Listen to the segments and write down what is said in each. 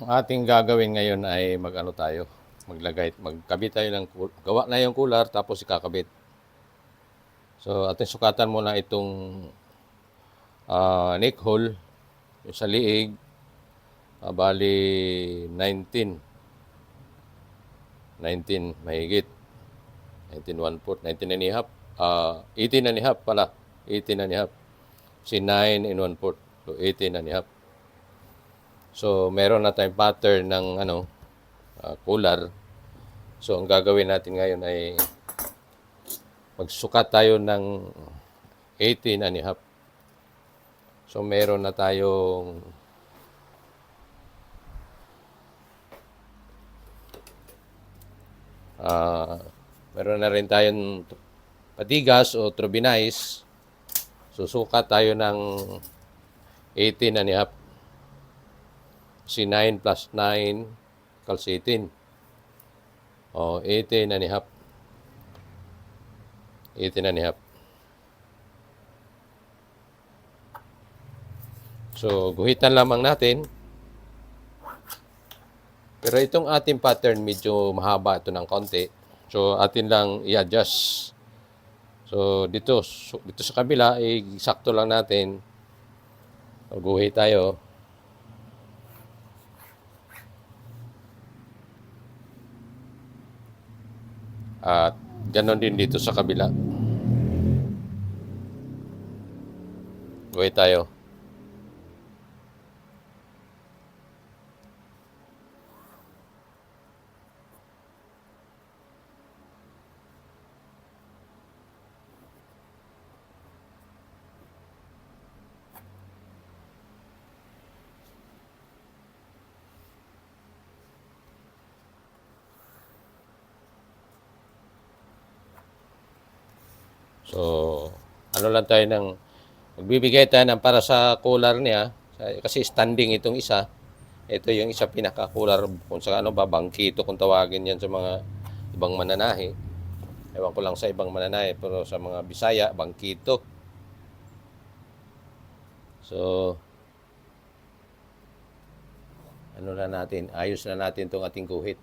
Ang ating gagawin ngayon ay mag-ano tayo, maglagay, magkabit tayo ng, gawa na yung cooler tapos ikakabit. So, ating sukatan muna itong ah, neck hole, yung sa liig, ah, bali 19. 19 mahigit. 19 one fourth, 19 and a half, ah, 18 and a half pala, 18 and a half. Si 9 and one fourth, so 18 and a half. So, meron na tayong pattern ng ano, ah, cooler. So, ang gagawin natin ngayon ay magsukat tayo ng 18 and a half. So, meron na tayong ah meron na rin tayong patigas o turbinize. Susukat tayo ng 18 and a half. Si 9 plus 9 equals 18. O, 18 and a half. 18 and a half. So, guhitan lamang natin. Pero itong ating pattern, medyo mahaba ito ng konti. So, atin lang i-adjust. So, dito, dito sa kabila, eh, sakto lang natin. So, guhit tayo. At ganon din dito sa kabila. Guhit tayo. So, ano lang tayo ng, magbibigay tayo ng para sa cooler niya, kasi standing itong isa. Ito yung isa pinaka-cooler kung sa ano ba, bangkito kung tawagin yan sa mga ibang mananahi. Ewan ko lang sa ibang mananahi, pero sa mga Bisaya, bangkito. So, ano na natin, ayos na natin itong ating guhit.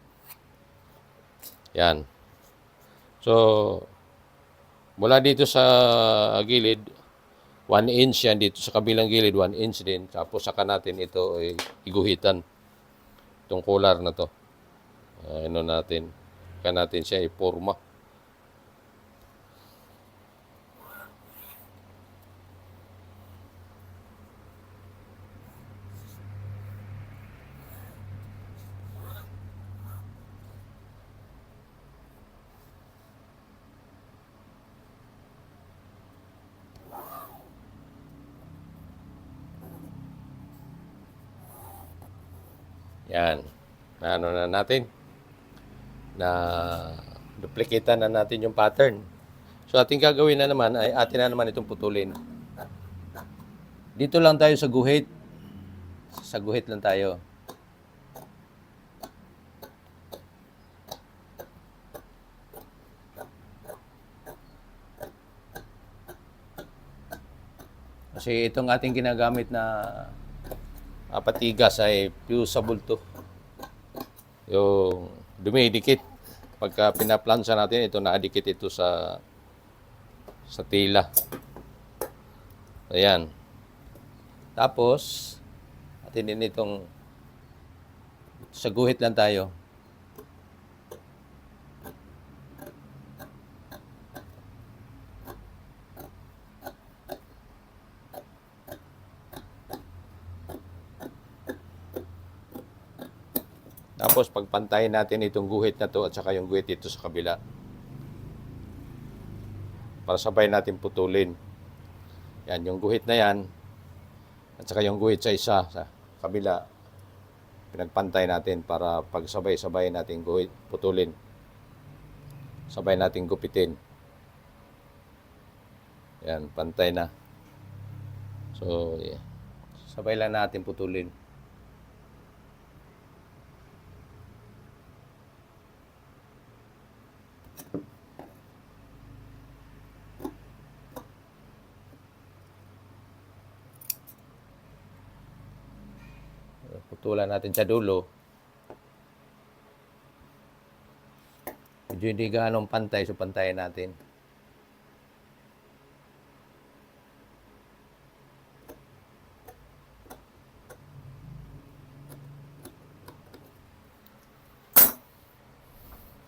Yan. So, Mula dito sa gilid, 1 inch yan. Dito sa kabilang gilid, 1 inch din. Tapos saka natin ito ay iguhitan. Itong cooler na to. Ano natin. Saka natin siya iporma. Yan. Na ano na natin. Na duplicatean na natin yung pattern. So ating gagawin na naman ay atin na naman itong putulin. Dito lang tayo sa guhit. Sa guhit lang tayo. Kasi itong ating ginagamit na uh, patigas ay fusible to. Yung dumidikit. Pagka pinaplansa natin, ito nakadikit ito sa sa tila. Ayan. Tapos, atin din itong sa guhit lang tayo. Tapos pagpantayin natin itong guhit na to at saka yung guhit dito sa kabila. Para sabay natin putulin. Yan, yung guhit na yan. At saka yung guhit sa isa, sa kabila. Pinagpantay natin para pagsabay-sabay natin guhit, putulin. Sabay natin gupitin. Yan, pantay na. So, yeah. sabay lang natin putulin. Putulan natin sa dulo. Medyo hindi ganong pantay, so pantayin natin.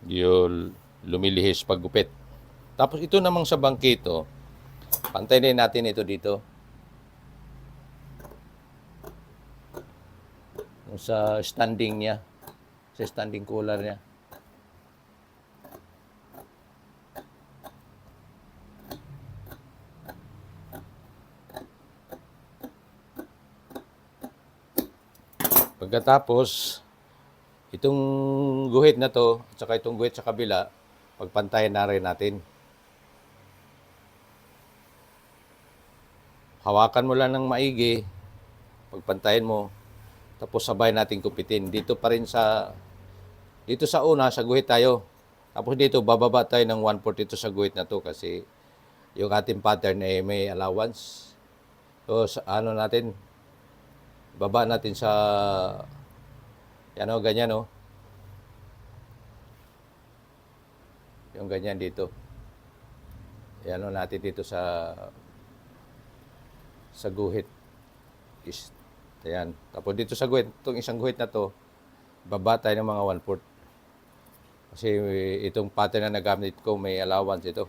Yung lumilihis paggupit. Tapos ito namang sa bangkito, pantay din natin ito dito. Sa standing niya, sa standing cooler niya. Pagkatapos, itong guhit na to, at saka itong guhit sa kabila, pagpantayan na rin natin. Hawakan mo lang ng maigi, pagpantayin mo, tapos sabay natin kupitin. Dito pa rin sa, dito sa una, sa guhit tayo. Tapos dito, bababa tayo ng 1/4 dito sa guhit na to kasi yung ating pattern ay may allowance. So, sa, ano natin, baba natin sa, yan o, ganyan o. Yung ganyan dito. Yan o natin dito sa, sa guhit. Is, Ayan. Tapos dito sa guhit, itong isang guhit na to, baba tayo ng mga 1/4. Kasi itong pattern na nagamit ko, may allowance ito.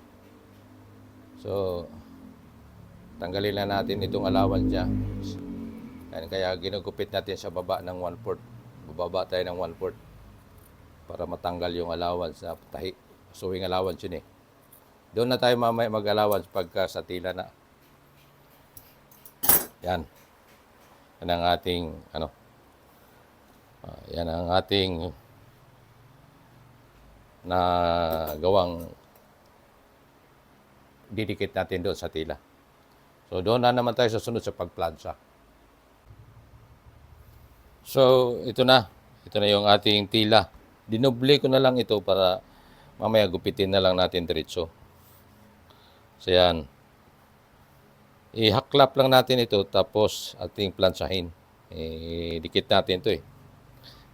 So, tanggalin lang natin itong allowance niya. Ayan, kaya ginugupit natin sa baba ng 1/4. Bababa tayo ng 1/4 para matanggal yung allowance na tahi. Suwing allowance yun eh. Doon na tayo mamaya mag-allowance pagka sa tila na. Yan. Yan ang ating ano. ah, yan ang ating na gawang didikit natin doon sa tila. So doon na naman tayo sa sunod sa pagplansa. So ito na. Ito na yung ating tila. Dinoble ko na lang ito para mamaya gupitin na lang natin diretso. So yan. I-haklap lang natin ito tapos ating plansahin. Eh, dikit natin ito eh.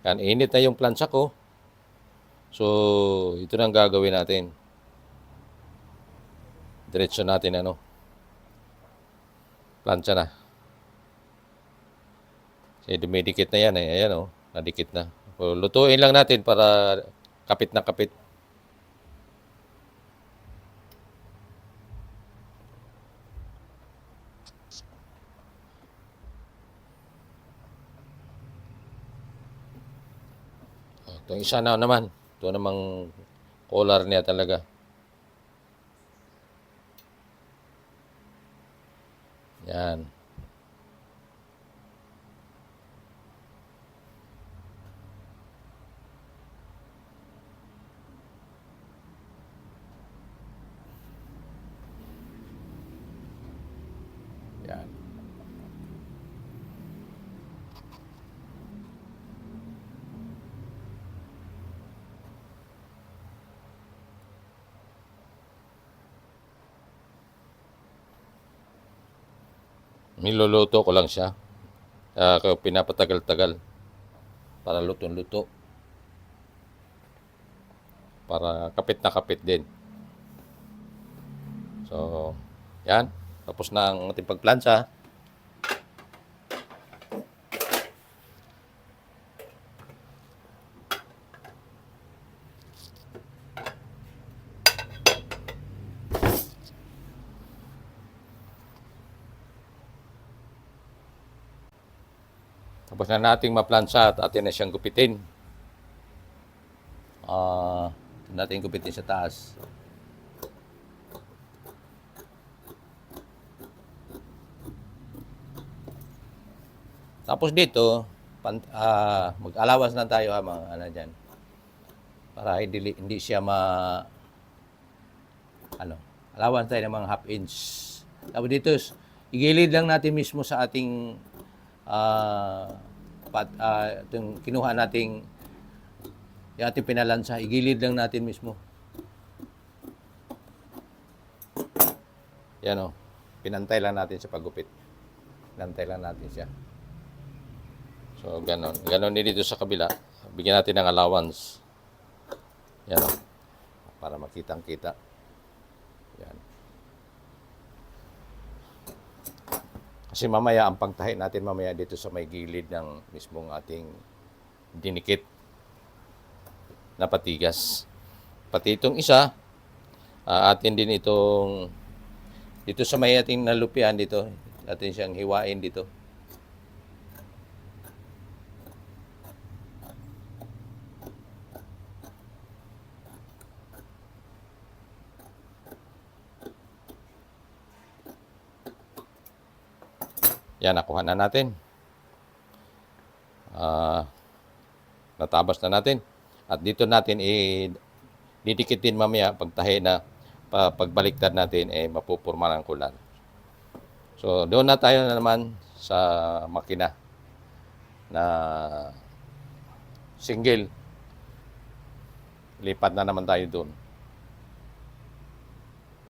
Yan, init na yung plansa ko. So, ito na gagawin natin. Diretso natin ano. Plancha na. Kasi dumidikit na yan eh. Ayan oh, nadikit na. So, lutuin lang natin para kapit na kapit. Itong isa na naman. Ito namang collar niya talaga. Yan. Yan. Niluluto ko lang siya. Uh, pinapatagal-tagal. Para lutong-luto. Para kapit na kapit din. So, yan. Tapos na ang ating pagplansa. Tapos na nating maplansa at atin na siyang gupitin. Ah, uh, natin gupitin sa taas. Tapos dito, pan, ah, mag-allowance na tayo ha, mga ano dyan. Para hindi, hindi siya ma... Ano, allowance tayo ng mga half inch. Tapos dito, igilid lang natin mismo sa ating ah pat, ah, itong kinuha nating yung ating pinalansa, igilid lang natin mismo. Yan o. Pinantay lang natin sa paggupit. Pinantay lang natin siya. So, ganon. Ganon din dito sa kabila. Bigyan natin ng allowance. Yan o. Para makitang kita. Yan. Kasi mamaya, ang pagtahi natin mamaya dito sa may gilid ng mismong ating dinikit na patigas. Pati itong isa, ah, atin din itong dito sa may ating nalupian dito, atin siyang hiwain dito. Yan, nakuha na natin. Ah, natabas na natin. At dito natin i didikit din mamaya pagtahi na pa, pagbaliktad natin eh mapupurma ng kulan. So doon na tayo na naman sa makina na single. Lipat na naman tayo doon.